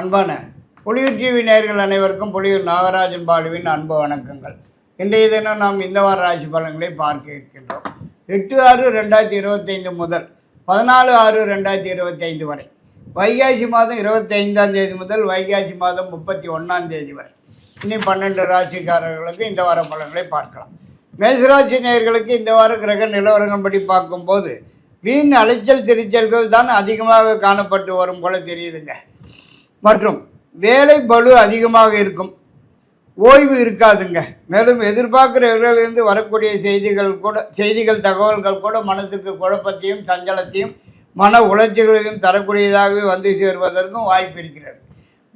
அன்பான புலியூர் டிவி நேயர்கள் அனைவருக்கும் புலியூர் நாகராஜன் பாலுவின் அன்பு வணக்கங்கள். இன்றைய தினம் நாம் இந்த வார ராசி பலன்களை பார்க்க இருக்கின்றோம். எட்டு ஆறு ரெண்டாயிரத்தி இருபத்தைந்து முதல் பதினாலு ஆறு ரெண்டாயிரத்தி இருபத்தைந்து வரை. வைகாசி மாதம் இருபத்தைந்தாம் தேதி முதல் வைகாசி மாதம் முப்பத்தி ஒன்றாம் தேதி வரை. இனி பன்னெண்டு ராசிக்காரர்களுக்கு இந்த வார பலன்களை பார்க்கலாம். மேசராசி நேயர்களுக்கு இந்த வார கிரக நிலவரங்கம் படி பார்க்கும்போது வீண் அலைச்சல் திருச்சல்கள் தான் அதிகமாக காணப்பட்டு வரும் போல தெரியுதுங்க. மற்றும் வேலை பளு அதிகமாக இருக்கும். ஓய்வு இருக்காதுங்க. மேலும் எதிர்பார்க்குற இடங்களிலிருந்து வரக்கூடிய செய்திகள் கூட செய்திகள் தகவல்கள் கூட மனதுக்கு குழப்பத்தையும் சஞ்சலத்தையும் மன உளைச்சல்களையும் தரக்கூடியதாகவே வந்து சேருவதற்கும் வாய்ப்பு இருக்கிறது.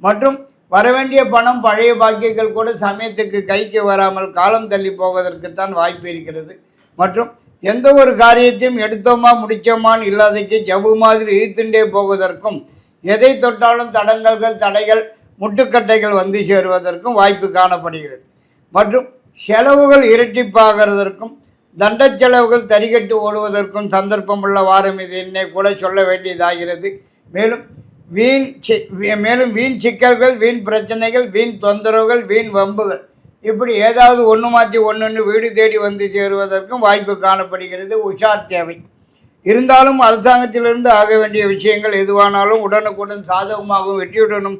மற்றும் வரவேண்டிய பணம் பழைய பாக்கியங்கள் கூட சமயத்துக்கு கைக்கு வராமல் காலம் தள்ளி போவதற்குத்தான் வாய்ப்பு இருக்கிறது. மற்றும் எந்த ஒரு காரியத்தையும் எடுத்தோமா முடிச்சோமான்னு இல்லாதைக்கு ஜவு மாதிரி இழுத்துண்டே போவதற்கும் எதை தொட்டாலும் தடங்கல்கள் தடைகள் முட்டுக்கட்டைகள் வந்து சேருவதற்கும் வாய்ப்பு காணப்படுகிறது. மற்றும் செலவுகள் இரட்டிப்பாகிறதற்கும் தண்டச் செலவுகள் தரிகட்டு ஓடுவதற்கும் சந்தர்ப்பமுள்ள வாரம் இது என்னை கூட சொல்ல வேண்டியதாகிறது. மேலும் வீண் சி- மேலும் வீண் சிக்கல்கள் வீண் பிரச்சனைகள் வீண் தொந்தரவுகள் வீண் வம்புகள் இப்படி ஏதாவது ஒன்று மாற்றி ஒன்று வீடு தேடி வந்து சேருவதற்கும் வாய்ப்பு காணப்படுகிறது. உஷார் தேவை. இருந்தாலும் அரசாங்கத்திலிருந்து ஆக வேண்டிய விஷயங்கள் எதுவானாலும் உடனுக்குடன் சாதகமாகவும் வெற்றியுடனும்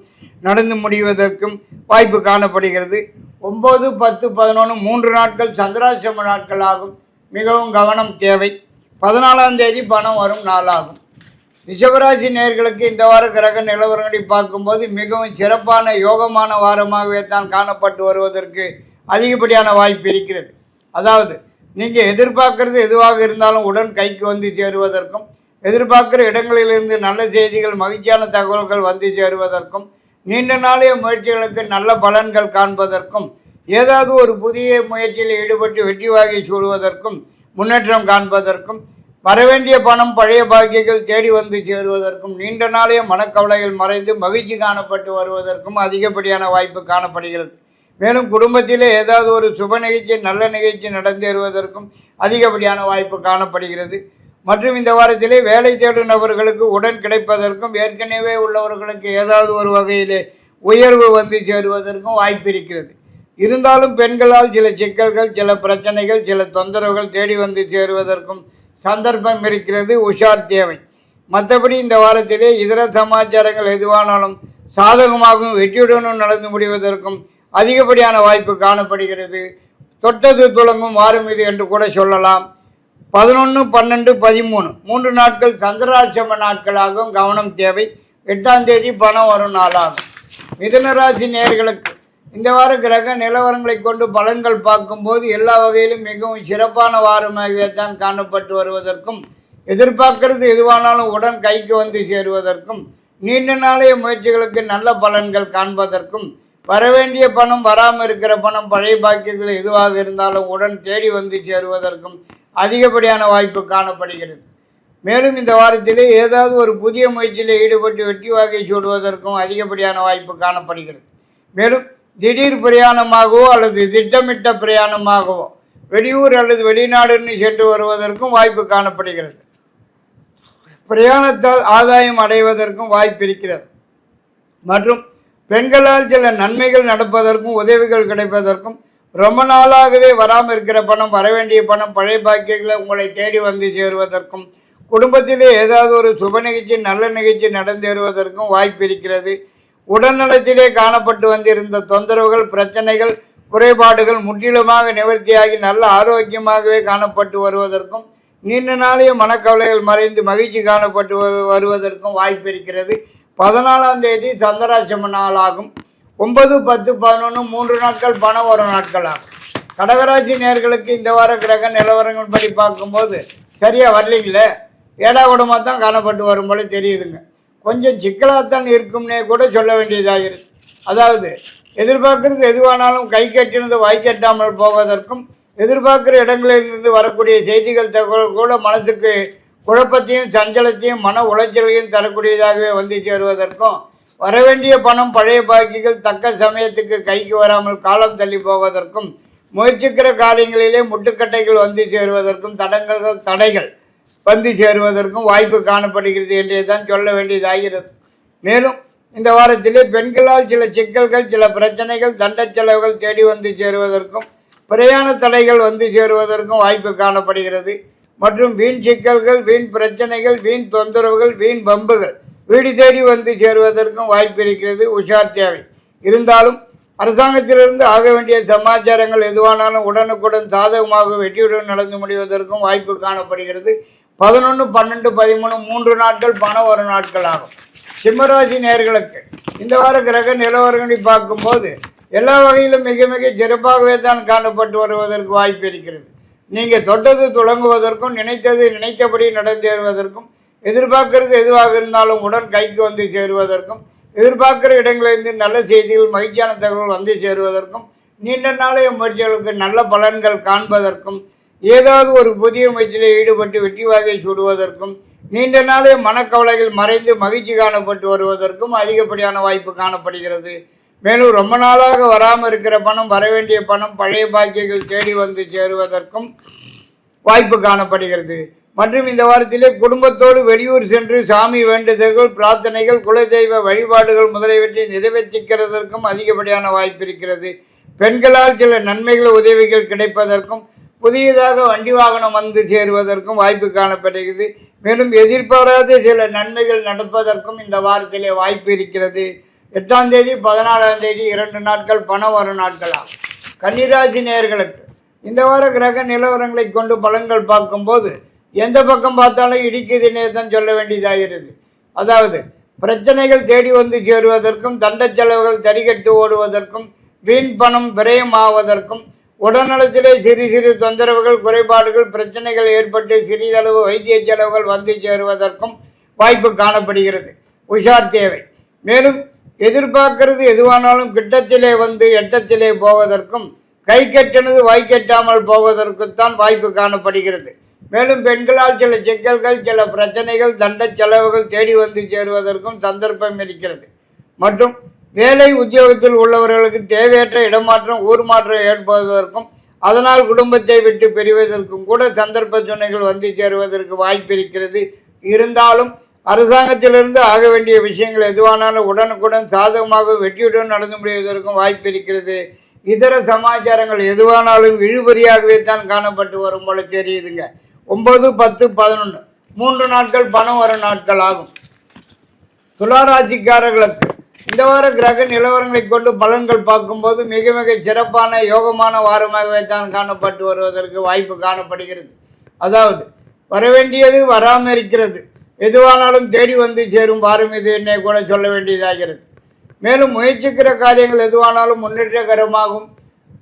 நடந்து முடிவதற்கும் வாய்ப்பு காணப்படுகிறது. ஒம்பது பத்து பதினொன்று மூன்று நாட்கள் சந்திராசிரம நாட்கள் ஆகும். மிகவும் கவனம் தேவை. பதினாலாம் தேதி பணம் வரும் நாளாகும். ரிஷபராசி நேர்களுக்கு இந்த வார கிரக நிலவரங்களை பார்க்கும்போது மிகவும் சிறப்பான யோகமான வாரமாகவே தான் காணப்பட்டு வருவதற்கு அதிகப்படியான வாய்ப்பு இருக்கிறது. அதாவது நீங்கள் எதிர்பார்க்கறது எதுவாக இருந்தாலும் உடன் கைக்கு வந்து சேருவதற்கும் எதிர்பார்க்குற இடங்களிலிருந்து நல்ல செய்திகள் மகிழ்ச்சியான தகவல்கள் வந்து சேருவதற்கும் நீண்ட நாளைய முயற்சிகளுக்கு நல்ல பலன்கள் காண்பதற்கும் ஏதாவது ஒரு புதிய முயற்சியில் ஈடுபட்டு வெற்றி வாகை சூடுவதற்கும் முன்னேற்றம் காண்பதற்கும் வரவேண்டிய பணம் பழைய பாக்கியங்கள் தேடி வந்து சேருவதற்கும் நீண்ட நாளைய மனக்கவலைகள் மறைந்து மகிழ்ச்சி காணப்பட்டு வருவதற்கும் அதிகப்படியான வாய்ப்பு காணப்படுகிறது. மேலும் குடும்பத்திலே ஏதாவது ஒரு சுப நிகழ்ச்சி நல்ல நிகழ்ச்சி நடந்தேறுவதற்கும் அதிகப்படியான வாய்ப்பு காணப்படுகிறது. மற்றும் இந்த வாரத்திலே வேலை தேடும் நபர்களுக்கு உடன் கிடைப்பதற்கும் ஏற்கனவே உள்ளவர்களுக்கு ஏதாவது ஒரு வகையிலே உயர்வு வந்து சேருவதற்கும் வாய்ப்பு இருக்கிறது. இருந்தாலும் பெண்களால் சில சிக்கல்கள் சில பிரச்சனைகள் சில தொந்தரவுகள் தேடி வந்து சேருவதற்கும் சந்தர்ப்பம் இருக்கிறது. உஷார் தேவை. மற்றபடி இந்த வாரத்திலே இதர சமாச்சாரங்கள் எதுவானாலும் சாதகமாகவும் வெற்றியுடனும் நடந்து முடிவதற்கும் அதிகப்படியான வாய்ப்பு காணப்படுகிறது. தொட்டது துளங்கும் வாரம் இது என்று கூட சொல்லலாம். பதினொன்று பன்னெண்டு பதிமூணு. மூன்று நாட்கள் சந்திராட்சம நாட்களாகவும் கவனம் தேவை. எட்டாம் தேதி பணம் வரும் நாளாகும். மிதுனராசி நேர்களுக்கு இந்த வார கிரக நிலவரங்களை கொண்டு பலன்கள் பார்க்கும்போது எல்லா வகையிலும் மிகவும் சிறப்பான வாரமாகவே தான் காணப்பட்டு வருவதற்கும் எதிர்பார்க்கறது எதுவானாலும் உடன் கைக்கு வந்து சேருவதற்கும் நீண்ட நாளைய முயற்சிகளுக்கு நல்ல பலன்கள் காண்பதற்கும் வரவேண்டிய பணம் வராமல் இருக்கிற பணம் பழைய பாக்கியங்கள் எதுவாக இருந்தாலும் உடன் தேடி வந்து சேருவதற்கும் அதிகப்படியான வாய்ப்பு காணப்படுகிறது. மேலும் இந்த வாரத்திலே ஏதாவது ஒரு புதிய முயற்சியில் ஈடுபட்டு வெற்றி வாகை சூடுவதற்கும் அதிகப்படியான வாய்ப்பு காணப்படுகிறது. மேலும் திடீர் பிரயாணமாகவோ அல்லது திட்டமிட்ட பிரயாணமாகவோ வெளியூர் அல்லது வெளிநாடுன்னு சென்று வருவதற்கும் வாய்ப்பு காணப்படுகிறது. பிரயாணத்தால் ஆதாயம் அடைவதற்கும் வாய்ப்பு இருக்கிறது. மற்றும் பெண்களால் சில நன்மைகள் நடப்பதற்கும் உதவிகள் கிடைப்பதற்கும் ரொம்ப நாளாகவே வராமல் இருக்கிற பணம் வரவேண்டிய பணம் பழைய பாக்கியங்களை உங்களை தேடி வந்து சேருவதற்கும் குடும்பத்திலே ஏதாவது ஒரு சுப நிகழ்ச்சி நல்ல நிகழ்ச்சி நடந்தேறுவதற்கும் வாய்ப்பு இருக்கிறது. உடல்நலத்திலே காணப்பட்டு வந்திருந்த தொந்தரவுகள் பிரச்சனைகள் குறைபாடுகள் முற்றிலுமாக நிவர்த்தியாகி நல்ல ஆரோக்கியமாகவே காணப்பட்டு வருவதற்கும் நீண்ட நாளைய மனக்கவலைகள் மறைந்து மகிழ்ச்சி காணப்பட்டு வருவதற்கும் வாய்ப்பு இருக்கிறது. பதினாலாம் தேதி சந்திராட்சம ஆகும் ஒன்பது பத்து பதினொன்று மூன்று நாட்கள் பணம் வரும் நாட்கள் ஆகும் கடகராசி நேர்களுக்கு இந்த வார கிரக நிலவரங்கள் படி பார்க்கும்போது சரியாக வரலீங்களே? ஏடா கூடமாக தான் காணப்பட்டு வரும் போல தெரியுதுங்க. கொஞ்சம் சிக்கலாகத்தான் இருக்கும்னே கூட சொல்ல வேண்டியதாகிறது அதாவது எதிர்பார்க்கறது எதுவானாலும் கை கட்டினது வாய் கட்டாமல் போவதற்கும் எதிர்பார்க்குற இடங்களிலிருந்து வரக்கூடிய செய்திகள் தகவல் கூட மனதுக்கு குழப்பத்தையும் சஞ்சலத்தையும் மன உளைச்சலையும் தரக்கூடியதாகவே வந்து சேருவதற்கும் வரவேண்டிய பணம் பழைய பாக்கிகள் தக்க சமயத்துக்கு கைக்கு வராமல் காலம் தள்ளி போவதற்கும் முயற்சிக்கிற காரியங்களிலே முட்டுக்கட்டைகள் வந்து சேருவதற்கும் தடங்கல்கள் தடைகள் வந்து சேருவதற்கும் வாய்ப்பு காணப்படுகிறது என்றே தான் சொல்ல வேண்டியதாகிறது. மேலும் இந்த வாரத்திலே பெண்களால் சில சிக்கல்கள் சில பிரச்சனைகள் தண்ட செலவுகள் தேடி வந்து சேருவதற்கும் பிரயாண தடைகள் வந்து சேருவதற்கும் வாய்ப்பு காணப்படுகிறது. மற்றும் வீண் சிக்கல்கள் வீண் பிரச்சனைகள் வீண் தொந்தரவுகள் வீண் பம்புகள் வீடு தேடி வந்து சேருவதற்கும் வாய்ப்பு இருக்கிறது. உஷார் தேவை. இருந்தாலும் அரசாங்கத்திலிருந்து ஆக வேண்டிய சமாச்சாரங்கள் எதுவானாலும் உடனுக்குடன் சாதகமாக வெற்றியுடன் நடந்து முடிவதற்கும் வாய்ப்பு காணப்படுகிறது. பதினொன்று பன்னெண்டு பதிமூணு மூன்று நாட்கள் பணம் ஒரு நாட்கள் ஆகும். சிம்மராசி நேர்களுக்கு இந்த வார கிரக நிலவரங்களை பார்க்கும்போது எல்லா வகையிலும் மிக மிக சிறப்பாகவே தான் காணப்பட்டு வருவதற்கு வாய்ப்பு இருக்கிறது. நீங்கள் தொட்டது துளங்குவதற்கும் நினைத்தது நினைத்தபடி நடந்தேறுவதற்கும் எதிர்பார்க்கறது எதுவாக இருந்தாலும் உடன் கைக்கு வந்து சேருவதற்கும் எதிர்பார்க்கிற இடங்களிலிருந்து நல்ல செய்திகள் மகிழ்ச்சியான தகவல் வந்து சேருவதற்கும் நீண்ட நாளைய முயற்சிகளுக்கு நல்ல பலன்கள் காண்பதற்கும் ஏதாவது ஒரு புதிய முயற்சியில் ஈடுபட்டு வெற்றி சுடுவதற்கும் சூடுவதற்கும் நீண்ட நாளைய மனக்கவலைகள் மறைந்து மகிழ்ச்சி காணப்பட்டு வருவதற்கும் அதிகப்படியான வாய்ப்பு காணப்படுகிறது. மேலும் ரொம்ப நாளாக வராமல் இருக்கிற பணம் வர வேண்டிய பணம் பழைய பாக்கியங்கள் தேடி வந்து சேருவதற்கும் வாய்ப்பு காணப்படுகிறது. மற்றும் இந்த வாரத்திலே குடும்பத்தோடு வெளியூர் சென்று சாமி வேண்டுதல்கள் பிரார்த்தனைகள் குலதெய்வ வழிபாடுகள் முதலியவற்றை நிறைவேற்றிக்கிறதற்கும் அதிகப்படியான வாய்ப்பு இருக்கிறது. பெண்களால் சில நன்மைகள் உதவிகள் கிடைப்பதற்கும் புதியதாக வண்டி வாகனம் வந்து சேருவதற்கும் வாய்ப்பு காணப்படுகிறது. மேலும் எதிர்பாராத சில நன்மைகள் நடப்பதற்கும் இந்த வாரத்திலே வாய்ப்பு இருக்கிறது. எட்டாம் தேதி பதினாலாம் தேதி இரண்டு நாட்கள் பணம் வரும் நாட்களாக கன்னிராசி நேயர்களுக்கு இந்த வார கிரக நிலவரங்களை கொண்டு பலன்கள் பார்க்கும்போது எந்த பக்கம் பார்த்தாலும் இடிக்குதுன்னே தான் சொல்ல வேண்டியதாகிறது. அதாவது பிரச்சனைகள் தேடி வந்து சேருவதற்கும் தண்ட செலவுகள் தடிகட்டு ஓடுவதற்கும் வீண் பணம் விரயம் ஆவதற்கும் உடல்நலத்திலே சிறு சிறு தொந்தரவுகள் குறைபாடுகள் பிரச்சனைகள் ஏற்பட்டு சிறிதளவு வைத்திய செலவுகள் வந்து சேருவதற்கும் வாய்ப்பு காணப்படுகிறது. உஷார் தேவை. மேலும் எதிர்பார்க்கிறது எதுவானாலும் கிட்டத்திலே வந்து எட்டத்திலே போவதற்கும் கை கட்டினது வாய் கட்டாமல் போவதற்குத்தான் வாய்ப்பு காணப்படுகிறது. மேலும் பெண்களால் சில சிக்கல்கள் சில பிரச்சனைகள் தண்ட செலவுகள் தேடி வந்து சேருவதற்கும் சந்தர்ப்பம் இருக்கிறது. மற்றும் வேலை உத்தியோகத்தில் உள்ளவர்களுக்கு தேவையற்ற இடமாற்றம் ஊர் மாற்றம் ஏற்படுவதற்கும் அதனால் குடும்பத்தை விட்டு பிரிவதற்கும் கூட சந்தர்ப்ப சுனைகள் வந்து சேருவதற்கு வாய்ப்பு இருக்கிறது. இருந்தாலும் அரசாங்கத்திலிருந்து ஆக வேண்டிய விஷயங்கள் எதுவானாலும் உடனுக்குடன் சாதகமாக வெற்றியுடன் நடந்து முடிவதற்கும் வாய்ப்பு இருக்கிறது. இதர சமாச்சாரங்கள் எதுவானாலும் இழுபறியாகவே தான் காணப்பட்டு வரும் போல தெரியுதுங்க. ஒன்பது பத்து பதினொன்று மூன்று நாட்கள் பணம் வரும் நாட்கள் ஆகும். துளாராட்சிக்காரர்களுக்கு இந்த வார கிரக நிலவரங்களை கொண்டு பலன்கள் பார்க்கும்போது மிக மிக சிறப்பான யோகமான வாரமாகவே தான் காணப்பட்டு வருவதற்கு வாய்ப்பு காணப்படுகிறது. அதாவது வரவேண்டியது வராமல் இருக்கிறது. எதுவானாலும் தேடி வந்து சேரும் பாரும் இது என்னை கூட சொல்ல வேண்டியதாகிறது. மேலும் முயற்சிக்கிற காரியங்கள் எதுவானாலும் முன்னேற்றகரமாகவும்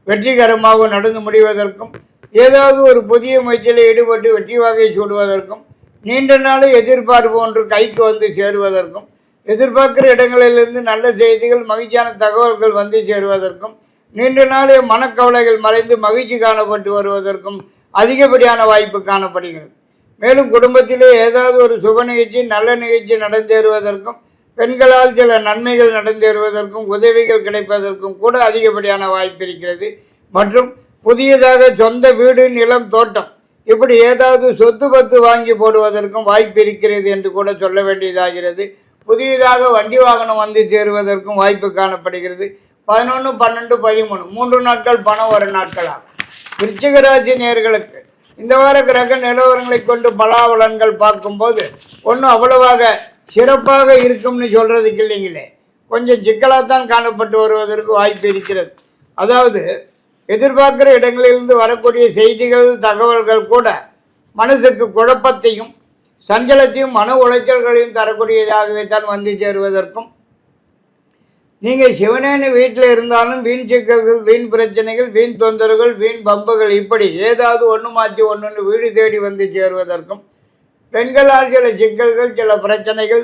வெற்றிகரமாகவும் நடந்து முடிவதற்கும் ஏதாவது ஒரு புதிய முயற்சியில் ஈடுபட்டு வெற்றி வகை சூடுவதற்கும் நீண்ட நாள் எதிர்பார்ப்பு ஒன்று கைக்கு வந்து சேருவதற்கும் எதிர்பார்க்கிற இடங்களிலிருந்து நல்ல செய்திகள் மகிழ்ச்சியான தகவல்கள் வந்து சேருவதற்கும் நீண்ட நாளே மனக்கவலைகள் மறைந்து மகிழ்ச்சி காணப்பட்டு வருவதற்கும் அதிகப்படியான வாய்ப்பு காணப்படுகிறது. மேலும் குடும்பத்திலே ஏதாவது ஒரு சுப நிகழ்ச்சி நல்ல நிகழ்ச்சி நடந்தேறுவதற்கும் பெண்களால் சில நன்மைகள் நடந்தேறுவதற்கும் உதவிகள் கிடைப்பதற்கும் கூட அதிகப்படியான வாய்ப்பு இருக்கிறது. மற்றும் புதியதாக சொந்த வீடு நிலம் தோட்டம் இப்படி ஏதாவது சொத்து பத்து வாங்கி போடுவதற்கும் வாய்ப்பு இருக்கிறது என்று கூட சொல்ல வேண்டியதாகிறது. புதியதாக வண்டி வாகனம் வந்து சேருவதற்கும் வாய்ப்பு காணப்படுகிறது. பதினொன்று பன்னெண்டு பதிமூணு மூன்று நாட்கள் பணம் ஒரு நாட்களாகும். விருச்சிகராசி நேர்களுக்கு இந்த வார கிரக நிலவரங்களை கொண்டு பலாபலன்கள் பார்க்கும்போது ஒன்றும் அவ்வளவாக சிறப்பாக இருக்கும்னு சொல்கிறதுக்கு இல்லைங்களே. கொஞ்சம் சிக்கலாகத்தான் காணப்பட்டு வருவதற்கு வாய்ப்பு இருக்கிறது. அதாவது எதிர்பார்க்குற இடங்களிலிருந்து வரக்கூடிய செய்திகள் தகவல்கள் கூட மனசுக்கு குழப்பத்தையும் சஞ்சலத்தையும் மன உளைச்சல்களையும் தரக்கூடியதாகவே தான் வந்து சேருவதற்கும் நீங்கள் சிவனேன்னு வீட்டில் இருந்தாலும் வீண் சிக்கல்கள் வீண் பிரச்சனைகள் வீண் தொந்தரவுகள் வீண் பம்புகள் இப்படி ஏதாவது ஒன்று மாற்றி ஒன்று வீடு தேடி வந்து சேருவதற்கும் பெண்களால் சில சிக்கல்கள் சில பிரச்சனைகள்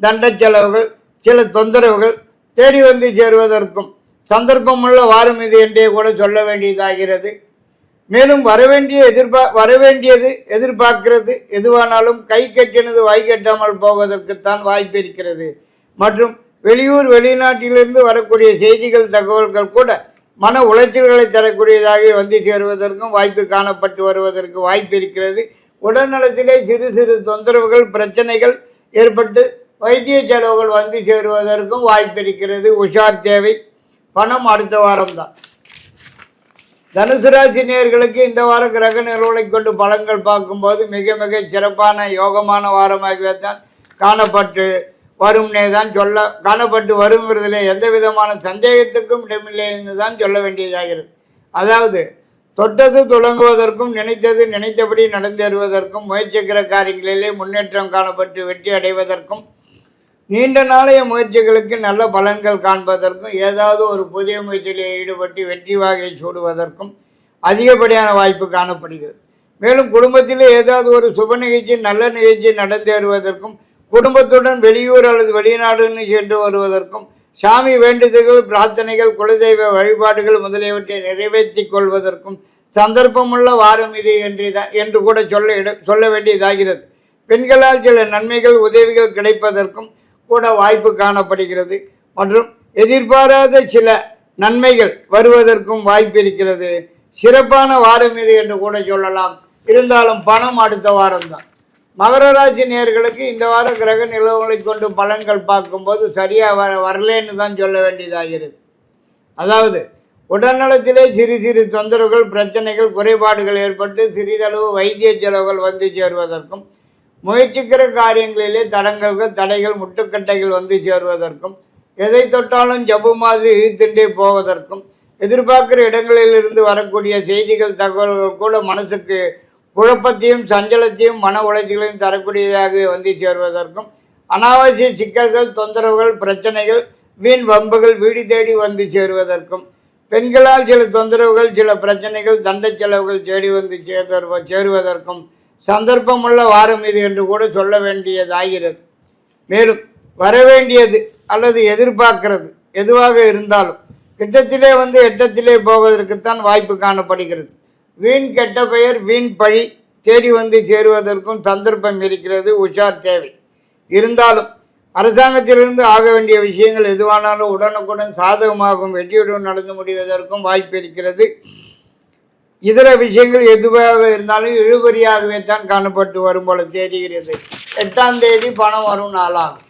தண்ட செலவுகள் சில தொந்தரவுகள் தேடி வந்து சேருவதற்கும் சந்தர்ப்பமுள்ள வாரம் இது என்றே கூட சொல்ல வேண்டியதாகிறது. மேலும் வரவேண்டிய எதிர்பார் வரவேண்டியது எதிர்பார்க்கிறது எதுவானாலும் கை கட்டினது வாய் கட்டாமல் போவதற்குத்தான் வாய்ப்பு இருக்கிறது. மற்றும் வெளியூர் வெளிநாட்டிலிருந்து வரக்கூடிய செய்திகள் தகவல்கள் கூட மன உளைச்சல்களை தரக்கூடியதாக வந்து சேருவதற்கும் வாய்ப்பு காணப்பட்டு வருவதற்கு வாய்ப்பு இருக்கிறது. உடல்நலத்திலே சிறு சிறு தொந்தரவுகள் பிரச்சனைகள் ஏற்பட்டு வைத்திய செலவுகள் வந்து சேருவதற்கும் வாய்ப்பு இருக்கிறது. உஷார் தேவை. பணம் அடுத்த வாரம்தான். தனுசு ராசி நேர்களுக்கு இந்த வார கிரக நிறுவனை கொண்டு பலன்கள் பார்க்கும்போது மிக மிக சிறப்பான யோகமான வாரமாகவே தான் காணப்பட்டு வரும்னே தான் சொல்ல காணப்பட்டு வருங்கிறதுல எந்த விதமான சந்தேகத்துக்கும் இடமில்லை என்று தான் சொல்ல வேண்டியதாகிறது. அதாவது தொட்டது தொடங்குவதற்கும் நினைத்தது நினைத்தபடி நடந்தேறுவதற்கும் முயற்சிக்கிற காரியங்களிலே முன்னேற்றம் காணப்பட்டு வெற்றி அடைவதற்கும் நீண்ட நாளைய முயற்சிகளுக்கு நல்ல பலன்கள் காண்பதற்கும் ஏதாவது ஒரு புதிய முயற்சியில் ஈடுபட்டு வெற்றி வாகை சூடுவதற்கும் அதிகப்படியான வாய்ப்பு காணப்படுகிறது. மேலும் குடும்பத்தில் ஏதாவது ஒரு சுப நிகழ்ச்சி நல்ல நிகழ்ச்சி நடந்தேறுவதற்கும் குடும்பத்துடன் வெளியூர் அல்லது வெளிநாடுன்னு சென்று வருவதற்கும் சாமி வேண்டுதல்கள் பிரார்த்தனைகள் குலதெய்வ வழிபாடுகள் முதலியவற்றை நிறைவேற்றி கொள்வதற்கும் சந்தர்ப்பமுள்ள வாரம் இது என்று தான் என்று கூட சொல்ல இட சொல்ல வேண்டியதாகிறது. பெண்களால் சில நன்மைகள் உதவிகள் கிடைப்பதற்கும் கூட வாய்ப்பு காணப்படுகிறது. மற்றும் எதிர்பாராத சில நன்மைகள் வருவதற்கும் வாய்ப்பு இருக்கிறது. சிறப்பான வாரம் இது என்று கூட சொல்லலாம். இருந்தாலும் பணம் அடுத்த வாரம்தான். மகர ராசி இந்த வார கிரக நிலவுகளை கொண்டு பலன்கள் பார்க்கும்போது சரியாக வர வரலேன்னு தான் சொல்ல வேண்டியதாகிறது. அதாவது உடல்நலத்திலே சிறு சிறு தொந்தரவுகள் பிரச்சனைகள் குறைபாடுகள் ஏற்பட்டு சிறிதளவு வைத்திய செலவுகள் வந்து சேருவதற்கும் முயற்சிக்கிற காரியங்களிலே தடங்கல்கள் தடைகள் முட்டுக்கட்டைகள் வந்து சேருவதற்கும் எதை தொட்டாலும் ஜவ்வு மாதிரி இழுத்துண்டே போவதற்கும் எதிர்பார்க்கிற இடங்களிலிருந்து வரக்கூடிய செய்திகள் தகவல்கள் கூட மனசுக்கு குழப்பத்தையும் சஞ்சலத்தையும் மன உளைச்சலையும் தரக்கூடியதாகவே வந்து சேருவதற்கும் அனாவசிய சிக்கல்கள் தொந்தரவுகள் பிரச்சனைகள் வீண் வம்புகள் வீடு தேடி வந்து சேருவதற்கும் பெண்களால் சில தொந்தரவுகள் சில பிரச்சனைகள் தண்டை செலவுகள் தேடி வந்து சேதர் சேருவதற்கும் சந்தர்ப்பமுள்ள வாரம் இது என்று கூட சொல்ல வேண்டியதாகிறது. மேலும் வரவேண்டியது அல்லது எதிர்பார்க்கிறது எதுவாக இருந்தாலும் கிட்டத்திலே வந்து எட்டத்திலே போவதற்குத்தான் வாய்ப்பு காணப்படுகிறது. வீண் கெட்ட பெயர் வீண் பழி தேடி வந்து சேருவதற்கும் சந்தர்ப்பம் இருக்கிறது உஷார் தேவை. இருந்தாலும் அரசாங்கத்திலிருந்து ஆக வேண்டிய விஷயங்கள் எதுவானாலும் உடனுக்குடன் சாதகமாகவும் வெற்றியுடன் நடந்து முடிவதற்கும் வாய்ப்பு இருக்கிறது. இதர விஷயங்கள் எதுவாக இருந்தாலும் இழுபறியாகவே தான் காணப்பட்டு வரும் போல தெரிகிறது. எட்டாம் தேதி பணம் வரும் நாளாகும்.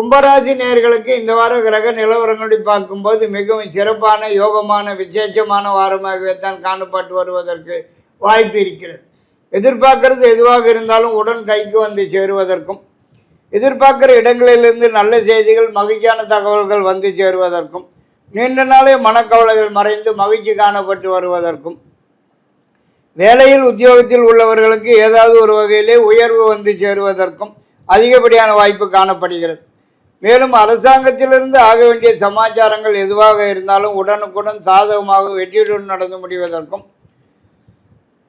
கும்பராசி நேயர்களுக்கு இந்த வார கிரக நிலவரங்களை பார்க்கும்போது மிகவும் சிறப்பான யோகமான விசேஷமான வாரமாகவே தான் காணப்பட்டு வருவதற்கு வாய்ப்பு இருக்கிறது. எதிர்பார்க்கறது எதுவாக இருந்தாலும் உடன் கைக்கு வந்து சேருவதற்கும் எதிர்பார்க்குற இடங்களிலிருந்து நல்ல செய்திகள் மகிழ்ச்சியான தகவல்கள் வந்து சேருவதற்கும் நீண்ட நாளே மனக்கவலைகள் மறைந்து மகிழ்ச்சி காணப்பட்டு வருவதற்கும் வேலையில் உத்தியோகத்தில் உள்ளவர்களுக்கு ஏதாவது ஒரு வகையிலே உயர்வு வந்து சேருவதற்கும் அதிகப்படியான வாய்ப்பு காணப்படுகிறது. மேலும் அரசாங்கத்திலிருந்து ஆக வேண்டிய சமாச்சாரங்கள் எதுவாக இருந்தாலும் உடனுக்குடன் சாதகமாக வெற்றியுடன் நடந்து முடிவதற்கும்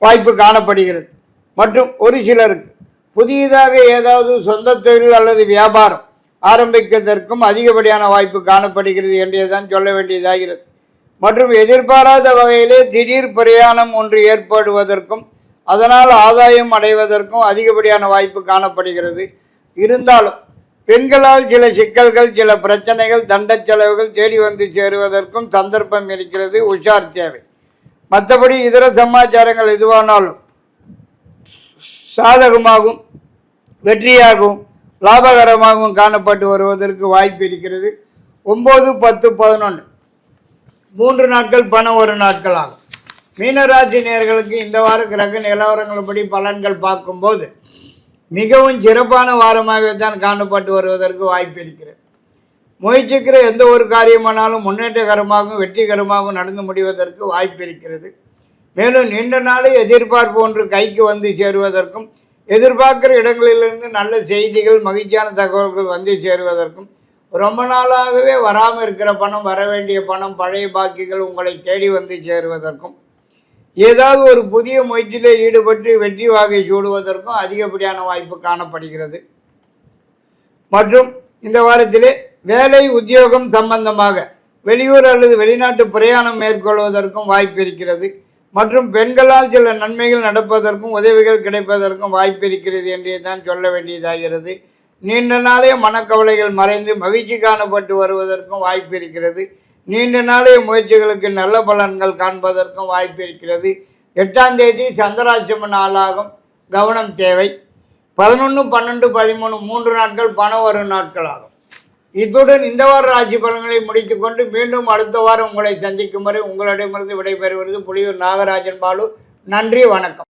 வாய்ப்பு காணப்படுகிறது. மற்றும் ஒரு சிலருக்கு புதியதாக ஏதாவது சொந்த தொழில் அல்லது வியாபாரம் ஆரம்பிக்கிறதற்கும் அதிகப்படியான வாய்ப்பு காணப்படுகிறது என்றேதான் சொல்ல வேண்டியதாகிறது. மற்றும் எதிர்பாராத வகையிலே திடீர் பிரயாணம் ஒன்று ஏற்படுவதற்கும் அதனால் ஆதாயம் அடைவதற்கும் அதிகப்படியான வாய்ப்பு காணப்படுகிறது. இருந்தாலும் பெண்களால் சில சிக்கல்கள் சில பிரச்சனைகள் தண்ட செலவுகள் தேடி வந்து சேருவதற்கும் சந்தர்ப்பம் இருக்கிறது. உஷார் தேவை. மற்றபடி இதர சமாச்சாரங்கள் எதுவானாலும் சாதகமாகவும் வெற்றியாகவும் லாபகரமாகவும் காணப்பட்டு வருவதற்கு வாய்ப்பு இருக்கிறது. ஒம்பது பத்து பதினொன்று. மூன்று நாட்கள் பணம் ஒரு நாட்கள் ஆகும். மீனராசி நேர்களுக்கு இந்த வார கிரக நிலவரங்கள்படி பலன்கள் பார்க்கும்போது மிகவும் சிறப்பான வாரமாகவே தான் காணப்பட்டு வருவதற்கு வாய்ப்பு இருக்கிறது முயற்சிக்கிற எந்த ஒரு காரியமானாலும் முன்னேற்றகரமாகவும் வெற்றிகரமாகவும் நடந்து முடிவதற்கு வாய்ப்பு இருக்கிறது மேலும் நீண்ட நாளே எதிர்பார்ப்பு ஒன்று கைக்கு வந்து சேருவதற்கும் எதிர்பார்க்கிற இடங்களிலிருந்து நல்ல செய்திகள் மகிழ்ச்சியான தகவல்கள் வந்து சேருவதற்கும் ரொம்ப நாளாகவே வராமல் இருக்கிற பணம் வர வேண்டிய பணம் பழைய பாக்கிகள் உங்களை தேடி வந்து சேருவதற்கும் ஏதாவது ஒரு புதிய முயற்சியில் ஈடுபட்டு வெற்றி வாகை சூடுவதற்கும் அதிகப்படியான வாய்ப்பு காணப்படுகிறது. மற்றும் இந்த வாரத்திலே வேலை உத்தியோகம் சம்பந்தமாக வெளியூர் அல்லது வெளிநாட்டு பிரயாணம் மேற்கொள்வதற்கும் வாய்ப்பு இருக்கிறது. மற்றும் பெண்களால் சில நன்மைகள் நடப்பதற்கும் உதவிகள் கிடைப்பதற்கும் வாய்ப்பு இருக்கிறது என்றே தான் சொல்ல வேண்டியதாகிறது. நீண்ட நாளே மனக்கவலைகள் மறைந்து மகிழ்ச்சி காணப்பட்டு வருவதற்கும் வாய்ப்பு இருக்கிறது. நீண்ட நாளைய முயற்சிகளுக்கு நல்ல பலன்கள் காண்பதற்கும் வாய்ப்பு இருக்கிறது. எட்டாம் தேதி சந்திராட்சம நாளாகும். கவனம் தேவை. பதினொன்று பன்னெண்டு பதிமூணு மூன்று நாட்கள் பணம் வரும் நாட்கள் ஆகும் இத்துடன் இந்த வார ராசி பலன்களை முடித்துக்கொண்டு மீண்டும் அடுத்த வாரம் உங்களை சந்திக்கும் வரை உங்களிடமிருந்து விடைபெறுவது புலியூர் நாகராஜன் பாலு. நன்றி வணக்கம்.